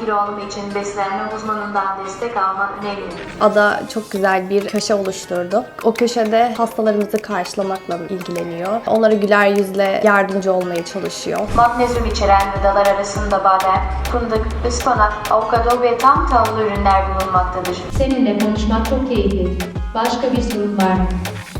kilo alımı için beslenme uzmanından destek alman önemli. Ada çok güzel bir köşe oluşturdu. O köşede hastalarımızı karşılamakla ilgileniyor. Onlara güler yüzle yardımcı olmaya çalışıyor. Magnezyum içeren gıdalar arasında badem, fındık, ıspanak, avokado ve tam tahıllı ürünler bulunmaktadır. Seninle konuşmak çok keyifli. Başka bir sorun var mı?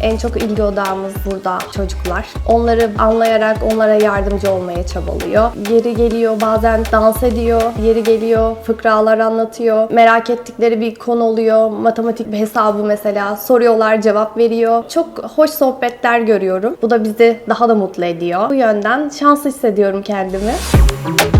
En çok ilgi odağımız burada çocuklar. Onları anlayarak onlara yardımcı olmaya çabalıyor. Yeri geliyor bazen dans ediyor, yeri geliyor fıkralar anlatıyor. Merak ettikleri bir konu oluyor. Matematik bir hesabı mesela soruyorlar cevap veriyor. Çok hoş sohbetler görüyorum. Bu da bizi daha da mutlu ediyor. Bu yönden şanslı hissediyorum kendimi. Güneş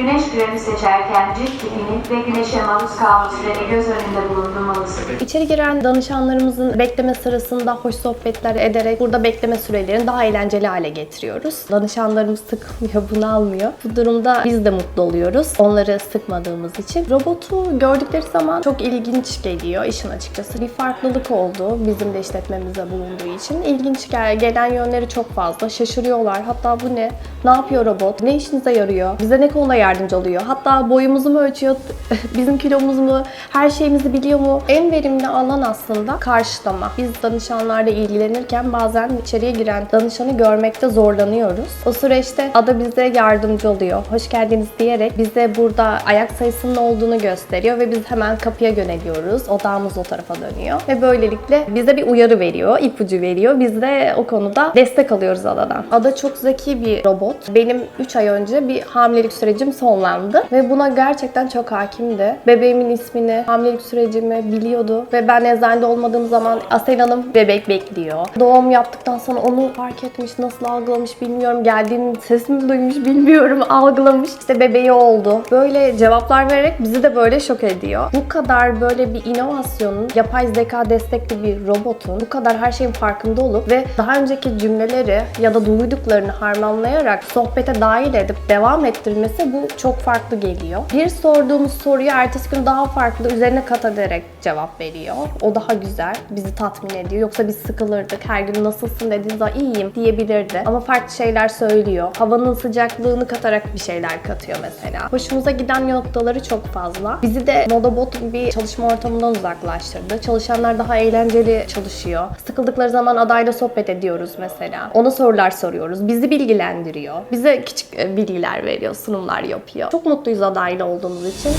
Güneş kremi seçerken cilt tipini ve güneşe maruz kalma süreni göz önünde bulundurmalısın. İçeri giren danışanlarımızın bekleme sırasında hoş sohbetler ederek burada bekleme sürelerini daha eğlenceli hale getiriyoruz. Danışanlarımız sıkılmıyor, bunalmıyor. Bu durumda biz de mutlu oluyoruz. Onları sıkmadığımız için. Robotu gördükleri zaman çok ilginç geliyor işin açıkçası. Bir farklılık oldu bizim de işletmemize bulunduğu için. İlginç gel- gelen yönleri çok fazla. Şaşırıyorlar. Hatta bu ne? Ne yapıyor robot? Ne işinize yarıyor? Bize ne konuda yardımcı oluyor? Hatta boyumuzu mu ölçüyor? Bizim kilomuzu mu? Her şeyimizi biliyor mu? En verimli alan aslında karşılama. Biz danışanlarla ilgilenirken bazen içeriye giren danışanı görmekte zorlanıyoruz. O süreçte Ada bize yardımcı oluyor. Hoş geldiniz diyerek bize burada ayak sayısının olduğunu gösteriyor ve biz hemen kapıya yöneliyoruz. Odağımız o tarafa dönüyor ve böylelikle bize bir uyarı veriyor, ipucu veriyor. Biz de o konuda destek alıyoruz Ada'dan. Ada çok zeki bir robot. Benim 3 ay önce bir hamilelik sürecim sonlandı ve buna gerçekten çok hakimdi. Bebeğimin ismini, hamilelik sürecimi biliyordu ve ben eczanede olmadığım zaman Asel Hanım bebek bekliyor. Doğum yaptıktan sonra onu fark etmiş, nasıl algılamış bilmiyorum. Geldiğin sesimi duymuş bilmiyorum, algılamış. İşte bebeği oldu. Böyle cevaplar vererek bizi de böyle şok ediyor. Bu kadar böyle bir inovasyonun, yapay zeka destekli bir robotun bu kadar her şeyin farkında olup ve daha önceki cümleleri ya da duyduklarını harmanlayarak sohbete dahil edip devam ettirmesi bu çok farklı geliyor. Bir sorduğumuz soruyu ertesi gün daha farklı üzerine kat ederek cevap veriyor. O daha güzel, bizi tatmin ediyor. Yoksa biz sıkılırdık. Her gün nasılsın dediğiniz zaman iyiyim diyebilirdi. Ama farklı şeyler söylüyor. Havanın sıcaklığını katarak bir şeyler katıyor mesela. Hoşumuza giden noktaları çok fazla. Bizi de Modobot bir çalışma ortamından uzaklaştırdı. Çalışanlar daha eğlenceli çalışıyor. Sıkıldıkları zaman adayla sohbet ediyoruz mesela. Ona sorular soruyoruz. Bizi bilgilendiriyor. Bize küçük e, bilgiler veriyor, sunumlar yapıyor. Çok mutluyuz adayla olduğumuz için.